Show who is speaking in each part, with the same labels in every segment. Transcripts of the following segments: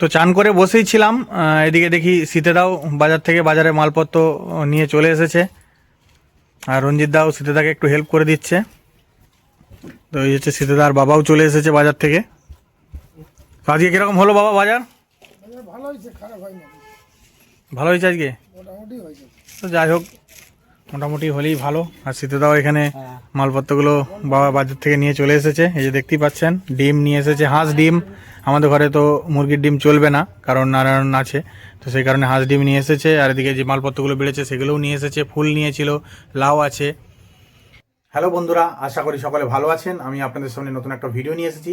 Speaker 1: তো চান করে বসেই ছিলাম এদিকে দেখি সীতেদাও বাজার থেকে বাজারে মালপত্র নিয়ে চলে এসেছে। আর রঞ্জিত দাও সীতেদাকে একটু হেল্প করে দিচ্ছে। তো এই হচ্ছে সীতেদার বাবাও চলে এসেছে বাজার থেকে। তো আজকে কীরকম হলো বাবা বাজার?
Speaker 2: বাজার ভালো হয়েছে খারাপ হয়নি।
Speaker 1: ভালো হয়েছে আজকে?
Speaker 2: মোটামুটি হয়েছে।
Speaker 1: তো যাই হোক মোটামুটি হলেই ভালো। আর সীতেদাও এখানে মালপত্রগুলো বাবা বাজার থেকে নিয়ে চলে এসেছে। এই যে দেখতেই পাচ্ছেন ডিম নিয়ে এসেছে হাঁস ডিম। আমাদের ঘরে তো মুরগির ডিম চলবে না, কারণ নারায়ণ আছে, তো সেই কারণে হাঁস ডিম নিয়ে এসেছে, আর এদিকে যে মালপত্রগুলো বেড়েছে সেগুলোও নিয়ে এসেছে, ফুল নিয়েছিল, লাউ আছে। হ্যালো বন্ধুরা, আশা করি সকলে ভালো আছেন, আমি আপনাদের সামনে নতুন একটা ভিডিও নিয়ে এসেছি।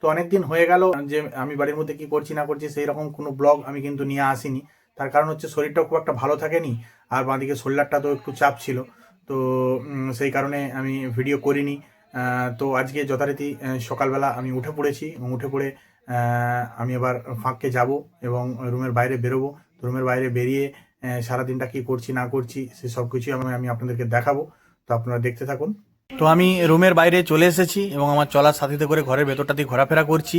Speaker 1: তো অনেক দিন হয়ে গেল যে আমি বাড়ির মধ্যে কি করছি না করছি, সেই রকম কোনো ব্লগ আমি কিন্তু নিয়ে আসিনি। তার কারণ হচ্ছে শরীরটাও খুব একটা ভালো থাকেনি, আর বাঁদিকে শোল্ডারটা তো একটু চাপ ছিল, তো সেই কারণে আমি ভিডিও করিনি। তো আজকে যথারীতি সকালবেলা আমি উঠে পড়েছি উঠে পড়ে আমি আবার ফাঁককে যাব এবং রুমের বাইরে বেরোবো। রুমের বাইরে বেরিয়ে সারাদিনটা কি করছি, না করছি, সে সব কিছুই আমি আমি আপনাদেরকে দেখাবো। তো আপনারা দেখতে থাকুন। তো আমি রুমের বাইরে চলে এসেছি এবং আমার চলার সাথীতে করে ঘরের ভেতরটা দিয়ে ঘোরাফেরা করছি।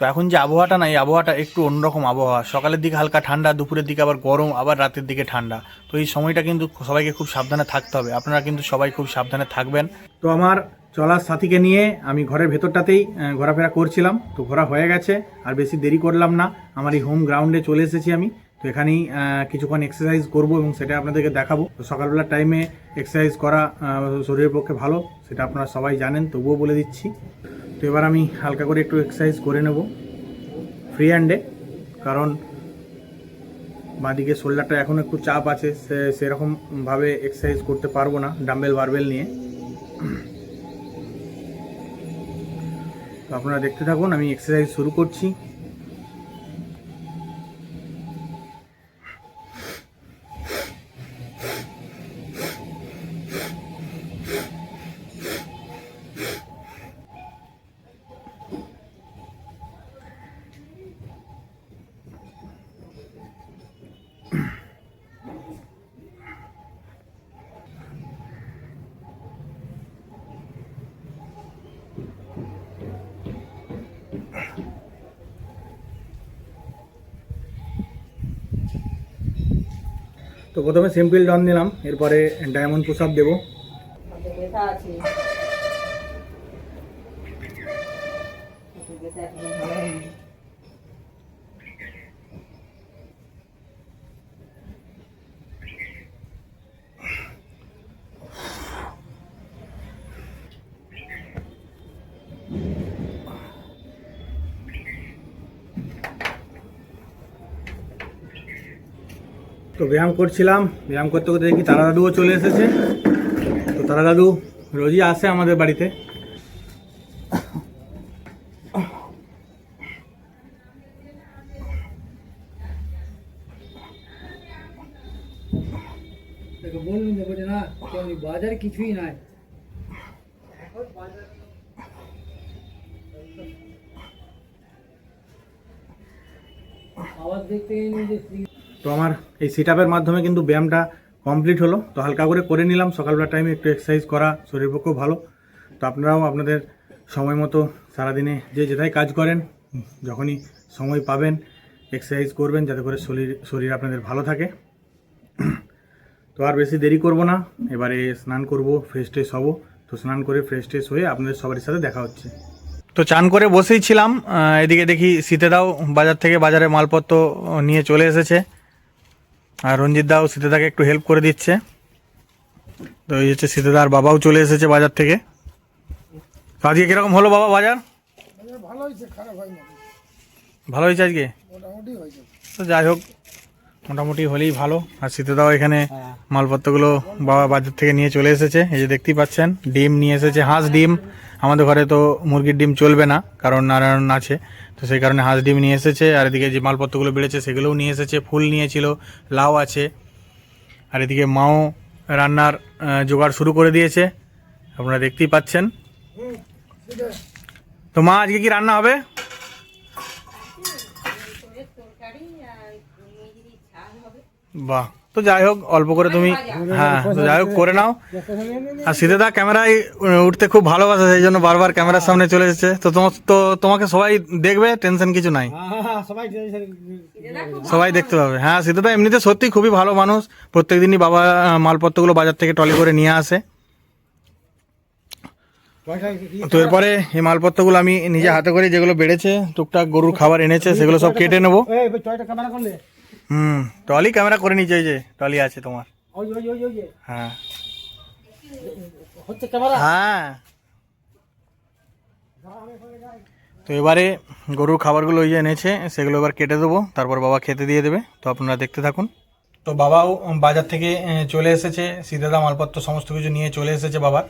Speaker 1: তো এখন যে আবহাওয়াটা, না, এই আবহাওয়াটা একটু অন্যরকম আবহাওয়া। সকালের দিকে হালকা ঠান্ডা, দুপুরের দিকে আবার গরম, আবার রাতের দিকে ঠান্ডা। তো এই সময়টা কিন্তু সবাইকে খুব সাবধানে থাকতে হবে। আপনারা কিন্তু সবাই খুব সাবধানে থাকবেন। তো আমার চলার সাথীকে নিয়ে আমি ঘরের ভেতরটাতেই ঘোরাফেরা করছিলাম। তো ঘোরা হয়ে গেছে, আর বেশি দেরি করলাম না। আমার এই হোম গ্রাউন্ডে চলে এসেছি আমি। তো এখানেই কিছুক্ষণ এক্সারসাইজ করব এবং সেটা আপনাদেরকে দেখাবো। তো সকালবেলার টাইমে এক্সারসাইজ করা শরীরের পক্ষে ভালো, সেটা আপনারা সবাই জানেন, তবুও বলে দিচ্ছি। তো এবার আমি হালকা করে একটু এক্সারসাইজ করে নেব ফ্রি হ্যান্ডে কারণ বাঁদিকে শোল্ডারটা এখন একটু চাপ আছে, সে, সেরকমভাবে এক্সারসাইজ করতে পারব না ডাম্বেল বারবেল নিয়ে। আপনারা দেখতে থাকুন আমি এক্সারসাইজ শুরু করছি। তো প্রথমে সিম্পল ডন দিলাম এরপরে ডায়মন্ড পুশ আপ দেবো তো ব্যায়াম করছিলাম। ব্যায়াম করতে করতে দেখি তারা দাদুও চলে এসেছে। তো তারা দাদু রোজই আসে আমাদের বাড়িতে।
Speaker 2: দেখো বললুম যে না তেমনি কিছুই নাই। আবার দেখতে গেলে
Speaker 1: তো আমার এই সিট আপের মাধ্যমে কিন্তু ব্যায়ামটা কমপ্লিট হলো। তো হালকা করে করে নিলাম। সকালবেলা টাইমে একটু এক্সারসাইজ করা শরীর পক্ষেও ভালো। তো আপনারাও আপনাদের সময় মতো সারাদিনে যে যেটাই কাজ করেন, যখনই সময় পাবেন এক্সারসাইজ করবেন যাতে করে শরীর শরীর আপনাদের ভালো থাকে। তো আর বেশি দেরি করব না। এবারে স্নান করব ফ্রেশ ট্রেশ হব। তো স্নান করে ফ্রেশ ট্রেশ হয়ে আপনাদের সবার সাথে দেখা হচ্ছে। তো চান করে বসেই ছিলাম। এদিকে দেখি সীতেদাও বাজার থেকে বাজারে মালপত্র নিয়ে চলে এসেছে। আর রঞ্জিত দাও সীতাদাকে একটু হেল্প করে দিচ্ছে। তো এই হচ্ছে সীতাদার বাবাও চলে এসেছে বাজার থেকে। তো আজকে কীরকম হলো বাবা বাজার?
Speaker 2: ভালো হয়েছে খারাপ হয়নি।
Speaker 1: ভালো হয়েছে আজকে? তো যাই হোক মোটামুটি হলেই ভালো। আর সীতাদাও এখানে মালপত্রগুলো বাবা বাজার থেকে নিয়ে চলে এসেছে। এই যে দেখতেই পাচ্ছেন ডিম নিয়ে এসেছে হাঁস ডিম। আমাদের ঘরে তো মুরগির ডিম চলবে না কারণ নারায়ণ আছে। তো সেই কারণে হাঁস ডিম নিয়ে এসেছে আর এদিকে যে মালপত্রগুলো বেড়েছে সেগুলোও নিয়ে এসেছে ফুল নিয়েছিল লাউ আছে। আর এদিকে মাও রান্নার জোগাড় শুরু করে দিয়েছে। আপনারা দেখতেই পাচ্ছেন। তো মা আজকে কি রান্না হবে
Speaker 3: তরকারি আর মেঝেরি ঝাল হবে
Speaker 1: বাহ। তো যাই হোক অল্প করে তুমি হ্যাঁ তো যাই হোক করে নাও। আর সিধেদা ক্যামেরায় উঠতে খুব ভালোবাসে সেই জন্য বারবার ক্যামেরার সামনে চলে এসেছে। তো তোমার তো তোমাকে সবাই দেখবে টেনশন কিছু নাই।
Speaker 2: সবাই
Speaker 1: সবাই দেখতে পাবে। হ্যাঁ সিধেদা এমনিতে সত্যি খুবই ভালো মানুষ। প্রত্যেকদিনই বাবা মালপত্রগুলো বাজার থেকে টলি করে নিয়ে আসে। তো এরপরে এই মালপত্রগুলো আমি নিজে হাতে করে যেগুলো বেড়েছে টুকটাক গরুর খাবার এনেছে সেগুলো সব কেটে নেব।
Speaker 2: টয়টা ক্যামেরা করলে।
Speaker 1: হুম টলি ক্যামেরা করে নিচে ওই যে টলি আছে তোমার।
Speaker 2: ওই ওই ওই ওই
Speaker 1: হ্যাঁ।
Speaker 2: হচ্ছে ক্যামেরা?
Speaker 1: হ্যাঁ। তো এবারে গরুর খাবারগুলো ওই যে এনেছে সেগুলো এবার কেটে দেবো তারপর বাবা খেতে দিয়ে দেবে তো আপনারা দেখতে থাকুন। তো বাবাও বাজার থেকে চলে এসেছে সিদ্ধেদা মালপত্র সমস্ত কিছু নিয়ে চলে এসেছে বাবা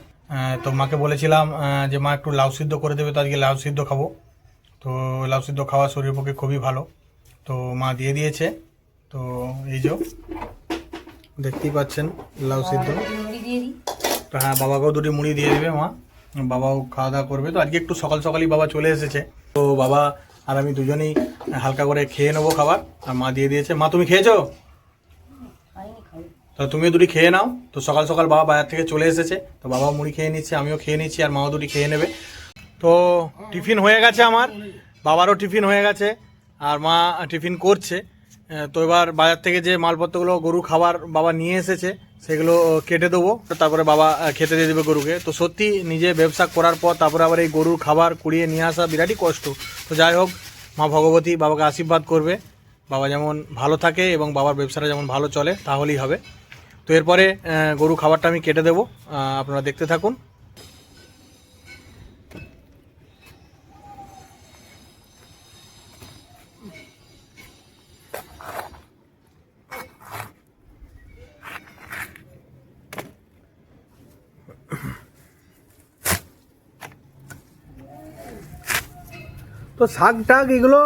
Speaker 1: তো মাকে বলেছিলাম যে মা একটু লাউ সিদ্ধ করে দেবে তো আজকে লাউ সিদ্ধ খাব। তো লাউ সিদ্ধ খাওয়া শরীরের পক্ষে খুবই ভালো। তো মা দিয়ে দিয়েছে। তো এই যে দেখতেই পাচ্ছেন লাউ সিদ্ধ। তো হ্যাঁ বাবাকেও দুটি মুড়ি দিয়ে দেবে মা। বাবাও খাওয়া দাওয়া করবে। তো আজকে একটু সকাল সকালই বাবা চলে এসেছে। তো বাবা আর আমি দুজনেই হালকা করে খেয়ে নেব খাবার। আর মা দিয়ে দিয়েছে। মা তুমি খেয়েছো? তো তুমিও দুটি খেয়ে নাও। তো সকাল সকাল বাবা বাজার থেকে চলে এসেছে। তো বাবাও মুড়ি খেয়ে নিচ্ছে আমিও খেয়ে নিচ্ছি আর মাও দুটি খেয়ে নেবে। তো টিফিন হয়ে গেছে আমার। বাবারও টিফিন হয়ে গেছে। আর মা টিফিন করছে। তো এবার বাজার থেকে যে মালপত্রগুলো গরু খাবার বাবা নিয়ে এসেছে, সেগুলো কেটে দেবো। তারপরে বাবা খেতে দিয়ে দেবে গরুকে। তো সত্যি নিজে ব্যবসা করার পর, তারপরে আবার এই গরুর খাবার কুড়িয়ে নিয়ে আসা বিরাটই কষ্ট। তো যাই হোক, মা ভগবতী বাবাকে আশীর্বাদ করবে। বাবা যেমন ভালো থাকে এবং বাবার ব্যবসাটা যেমন ভালো চলে, তাহলেই হবে। তো এরপরে গরু খাবারটা আমি কেটে দেবো। আপনারা দেখতে থাকুন। তো শাক টাক এগুলো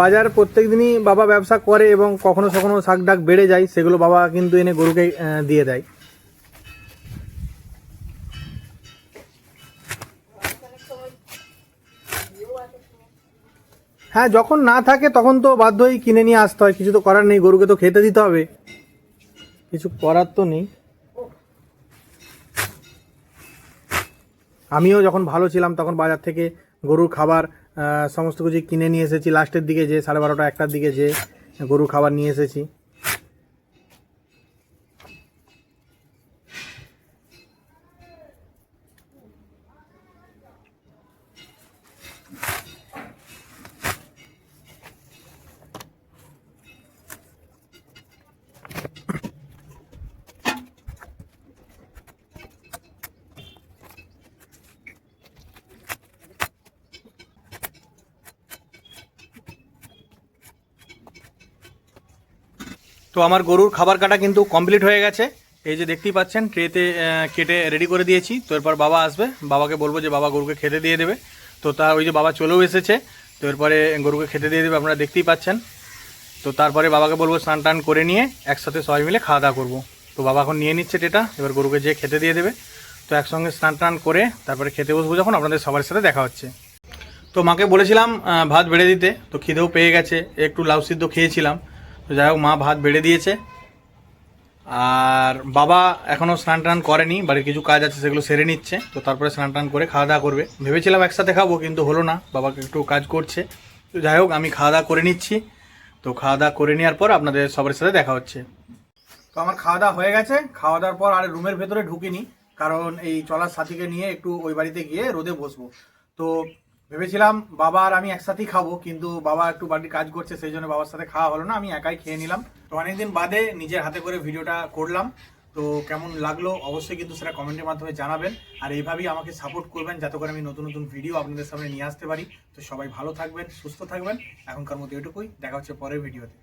Speaker 1: বাজার প্রত্যেক দিনই বাবা ব্যবসা করে এবং কখনো কখনো শাক ডাক বেড়ে যায়, সেগুলো বাবা কিন্তু এনে গরুকে দিয়ে দেয়। হ্যাঁ যখন না থাকে তখন তো বাধ্য হয়ে কিনে নিয়ে আসতে হয়, কিছু তো করার নেই, গরুকে তো খেতে দিতে হবে। কিছু করার তো নেই। আমিও যখন ভালো ছিলাম, তখন বাজার থেকে গরুর খাবার সমস্ত কিছু কিনে নিয়ে এসেছি। লাস্টের দিকে যে সাড়ে বারোটা, একটার দিকে যে গরুর খাবার নিয়ে এসেছি। তো আমার গরুর খাবার কাটা কিন্তু কমপ্লিট হয়ে গেছে। এই যে দেখতেই পাচ্ছেন ট্রেতে কেটে রেডি করে দিয়েছি। তো এরপর বাবা আসবে। বাবাকে বলব যে বাবা গরুকে খেতে দিয়ে দেবে। তো তা ওই যে বাবা চলেও এসেছে। তো এরপরে গরুকে খেতে দিয়ে দেবে, আপনারা দেখতেই পাচ্ছেন। তো তারপরে বাবাকে বলব স্নান টান করে নিয়ে একসাথে সবাই মিলে খাওয়া দাওয়া করব। তো বাবা এখন নিয়ে নিচ্ছে টেটা এবার গরুকে যেয়ে খেতে দিয়ে দেবে। তো একসঙ্গে স্নান টান করে তারপরে খেতে বসবো যখন আপনাদের সবার সাথে দেখা হচ্ছে। তো মাকে বলেছিলাম ভাত বেড়ে দিতে। তো খিদেও পেয়ে গেছে। একটু লাউ সিদ্ধ খেয়েছিলাম। তো যাই হোক, মা ভাত বেড়ে দিয়েছে। আর বাবা এখনও স্নান টান করেনি, বাড়ির কিছু কাজ আছে সেগুলো সেরে নিচ্ছে, তো তারপরে স্নান টান করে খাওয়া দাওয়া করবে। ভেবেছিলাম একসাথে খাব, কিন্তু হলো না, বাবাকে একটু কাজ করছে। তো যাই হোক, আমি খাওয়া দাওয়া করে নিচ্ছি। তো খাওয়া দাওয়া করে নেওয়ার পর আপনাদের সবার সাথে দেখা হচ্ছে। তো আমার খাওয়া দাওয়া হয়ে গেছে, খাওয়া দাওয়ার পর আর রুমের ভেতরে ঢুকিনি, কারণ এই চলার সাথীকে নিয়ে একটু ওই বাড়িতে গিয়ে রোদে বসবো। তো ভেবেছিলাম বাবা আর আমি একসাথেই খাব, কিন্তু বাবা একটু বাড়ির কাজ করছে, সেই জন্য বাবার সাথে খাওয়া হলো না, আমি একাই খেয়ে নিলাম। তো অনেকদিন বাদে নিজের হাতে করে ভিডিওটা করলাম। তো কেমন লাগল অবশ্যই কিন্তু সেটা কমেন্টের মাধ্যমে জানাবেন। আর এইভাবেই আমাকে সাপোর্ট করবেন যাতে করে আমি নতুন নতুন ভিডিও আপনাদের সামনে নিয়ে আসতে পারি। তো সবাই ভালো থাকবেন, সুস্থ থাকবেন। এখনকার মতো এটুকুই, দেখা হচ্ছে পরের ভিডিওতে